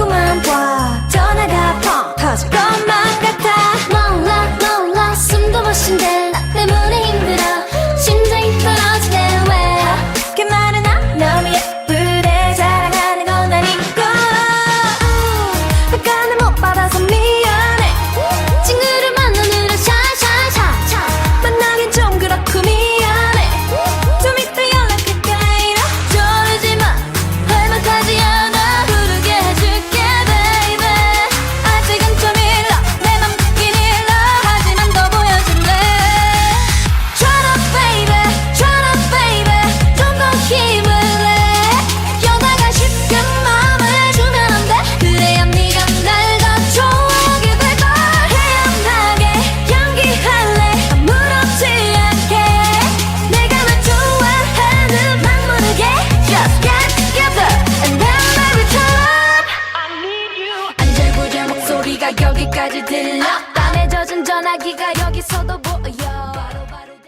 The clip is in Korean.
궁금한 과 까지 들려? 땀에 젖은 전화기가 여기서도